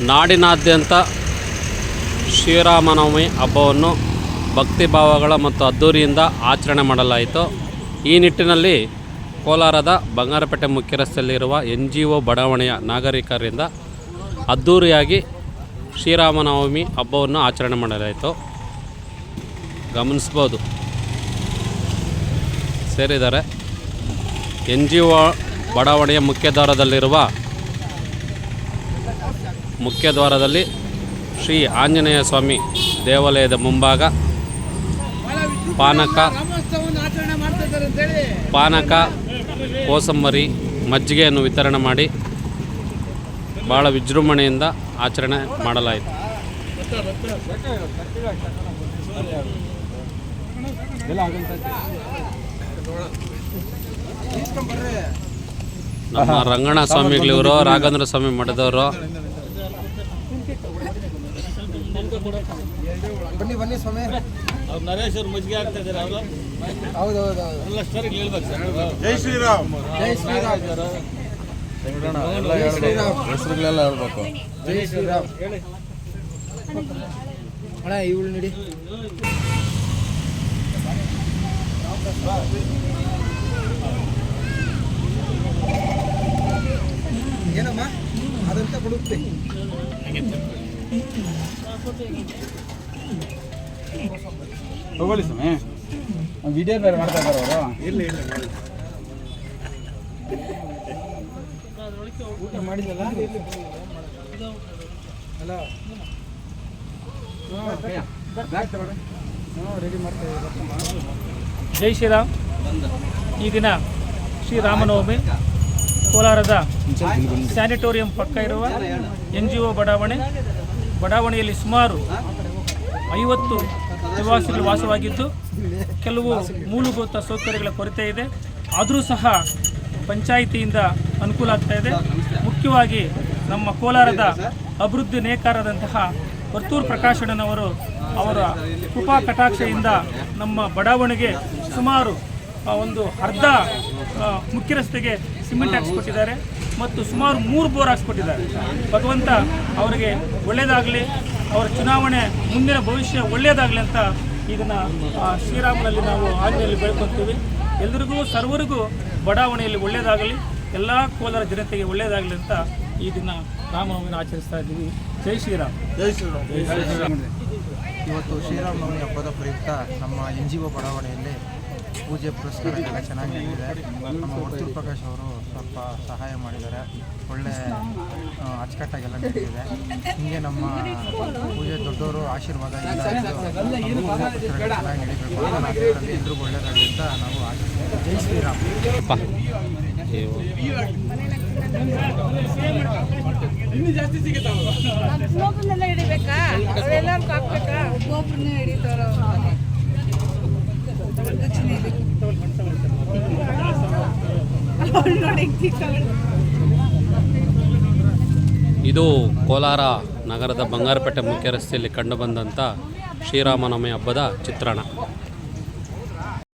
ನಾಡಿನಾದ್ಯಂತ ಶ್ರೀರಾಮನವಮಿ ಹಬ್ಬವನ್ನು ಭಕ್ತಿ ಭಾವಗಳ ಮತ್ತು ಅದ್ಧೂರಿಯಿಂದ ಆಚರಣೆ ಮಾಡಲಾಯಿತು. ಈ ನಿಟ್ಟಿನಲ್ಲಿ ಕೋಲಾರದ ಬಂಗಾರಪೇಟೆ ಮುಖ್ಯ ರಸ್ತೆಯಲ್ಲಿರುವ ಎನ್ ಜಿ ಒ ಬಡಾವಣೆಯ ನಾಗರಿಕರಿಂದ ಅದ್ಧೂರಿಯಾಗಿ ಶ್ರೀರಾಮನವಮಿ ಹಬ್ಬವನ್ನು ಆಚರಣೆ ಮಾಡಲಾಯಿತು. ಗಮನಿಸ್ಬೋದು. ಸೇರಿದ್ದಾರೆ ಎನ್ ಜಿ ಒ ಬಡಾವಣೆಯ ಮುಖ್ಯ ಮುಖ್ಯ ದ್ವಾರದಲ್ಲಿ ಶ್ರೀ ಆಂಜನೇಯ ಸ್ವಾಮಿ ದೇವಾಲಯದ ಮುಂಭಾಗ, ಪಾನಕ ಪಾನಕ, ಕೋಸಂಬರಿ, ಮಜ್ಜಿಗೆಯನ್ನು ವಿತರಣೆ ಮಾಡಿ ಭಾಳ ವಿಜೃಂಭಣೆಯಿಂದ ಆಚರಣೆ ಮಾಡಲಾಯಿತು. ನಮ್ಮ ರಂಗಣ ಸ್ವಾಮಿಗಳಿವರು, ರಾಘವೇಂದ್ರ ಸ್ವಾಮಿ ಮಠದವರು ಬನ್ನಿ ಬನ್ನಿ ಸ್ವಾಮಿ. ಅವ್ರು ನರೇಶ್ ಅವ್ರು ಮಜ್ಜಿಗೆ ಆಗ್ತಾ ಇದ್ದಾರೆ ಅವರು ಹೌದು? ಹೌದು ಹೌದು ಎಲ್ಲ ಸ್ಟೋರಿಗೆ ಹೇಳ್ಬೇಕು ಸರ್. ಜೈ ಶ್ರೀರಾಮ್. ಜೈ ಶ್ರೀರಾಮ್. ಹೆಸರುಗಳೆಲ್ಲ ಹೇಳ್ಬೇಕು. ಜೈ ಶ್ರೀರಾಮ್. ಅಣ್ಣ ಇವಳು ನೋಡಿ. ಏನಮ್ಮ? ಅದಂತ ಕೊಡುತ್ತೆ. ತಗೊಳ್ಳಿ ಸ್ವಾಮಿ. ವಿಡಿಯೋ ಬೇರೆ ಮಾಡ್ತಾ ಇದ್ದಾರೆ ಅವರು. ಇಲ್ಲ ಇಲ್ಲ ಊಟ ಮಾಡಿದಲ್ಲ ಅಲ್ಲ. ರೆಡಿ ಮಾಡ್ತಾ ಜೈ ಶ್ರೀರಾಮ್. ಈ ದಿನ ಶ್ರೀರಾಮನವಮಿ ಕೋಲಾರದ ಸ್ಯಾನಿಟೋರಿಯಂ ಪಕ್ಕ ಇರುವ ಎನ್ ಜಿ ಒ ಬಡಾವಣೆ. ಬಡಾವಣೆಯಲ್ಲಿ ಸುಮಾರು ಐವತ್ತು ನಿವಾಸಿಗಳು ವಾಸವಾಗಿದ್ದು, ಕೆಲವು ಮೂಲಭೂತ ಸೌಕರ್ಯಗಳ ಕೊರತೆ ಇದೆ. ಆದರೂ ಸಹ ಪಂಚಾಯಿತಿಯಿಂದ ಅನುಕೂಲ ಆಗ್ತಾ ಇದೆ. ಮುಖ್ಯವಾಗಿ ನಮ್ಮ ಕೋಲಾರದ ಅಭಿವೃದ್ಧಿ ನೇಕಾರದಂತಹ ವರ್ತೂರು ಪ್ರಕಾಶಣ್ಣನವರು ಅವರ ಕೃಪಾ ಕಟಾಕ್ಷೆಯಿಂದ ನಮ್ಮ ಬಡಾವಣೆಗೆ ಸುಮಾರು ಒಂದು ಅರ್ಧ ಮುಖ್ಯ ರಸ್ತೆಗೆ ಸಿಮೆಂಟ್ ಹಾಕ್ಸ್ಕೊಟ್ಟಿದ್ದಾರೆ ಮತ್ತು ಸುಮಾರು ಮೂರು ಬೋರ್ ಹಾಕ್ಸ್ಕೊಟ್ಟಿದ್ದಾರೆ. ಭಗವಂತ ಅವರಿಗೆ ಒಳ್ಳೆಯದಾಗಲಿ, ಅವರ ಚುನಾವಣೆ ಮುಂದಿನ ಭವಿಷ್ಯ ಒಳ್ಳೆಯದಾಗಲಿ ಅಂತ ಇದನ್ನು ಶ್ರೀರಾಮನಲ್ಲಿ ನಾವು ಆಜ್ಞೆಯಲ್ಲಿ ಬೆಳ್ಕೊತೀವಿ ಎಲ್ಲರಿಗೂ ಸರ್ವರಿಗೂ ಬಡಾವಣೆಯಲ್ಲಿ ಒಳ್ಳೆಯದಾಗಲಿ, ಎಲ್ಲ ಕೋಲಾರ ಜನತೆಗೆ ಒಳ್ಳೆಯದಾಗಲಿ ಅಂತ ಈ ದಿನ ರಾಮನವಮಿನ ಆಚರಿಸ್ತಾ ಇದ್ದೀವಿ. ಜೈ ಶ್ರೀರಾಮ್. ಇವತ್ತು ಶ್ರೀರಾಮನವಮಿ ಹಬ್ಬದ ಪ್ರಯುಕ್ತ ನಮ್ಮ ಎನ್ ಜಿ ಒ ಬಡಾವಣೆಯಲ್ಲಿ ಪೂಜೆ ಪುರಸ್ಕಾರಗಳೆಲ್ಲ ಚೆನ್ನಾಗಿ ನಡೆದಿದೆ ನಮ್ಮ ವರ್ತೂರ್ ಪ್ರಕಾಶ್ ಅವರು ಸ್ವಲ್ಪ ಸಹಾಯ ಮಾಡಿದ್ದಾರೆ. ಒಳ್ಳೆ ಅಚ್ಚುಕಟ್ಟಾಗಿ ಅಚ್ಚುಕಟ್ಟಾಗೆಲ್ಲ ನಡೆದಿದೆ. ಹೀಗೆ ನಮ್ಮ ಪೂಜೆ ದೊಡ್ಡವರು ಆಶೀರ್ವಾದ ಇಲ್ಲ ಚೆನ್ನಾಗಿ ನಡೀಬೇಕು. ಅಂತ ನಾವು ದೇವರಲ್ಲಿ ಎಲ್ರಿಗೂ ಒಳ್ಳೆಯದಾಗಲಿ ಅಂತ ನಾವು ಆಶಿಸ್ತೀವಿ ಜೈ ಶ್ರೀರಾಮ್. ಜಾಸ್ತಿ ಒಬ್ಬೊಬ್ರನ್ನೆಲ್ಲ ಹಿಡಿಬೇಕಾ? ಅವರೆಲ್ಲರಿಗೂ ಹಾಕ್ಬೇಕಾ ಒಬ್ಬೊಬ್ರನ್ನ ಹಿಡಿತಾರ ಇದು ಕೋಲಾರ ನಗರದ ಬಂಗಾರಪೇಟೆ ಮುಖ್ಯ ರಸ್ತೆಯಲ್ಲಿ ಕಂಡುಬಂದಂಥ ಶ್ರೀರಾಮನವಮಿ ಹಬ್ಬದ ಚಿತ್ರಣ.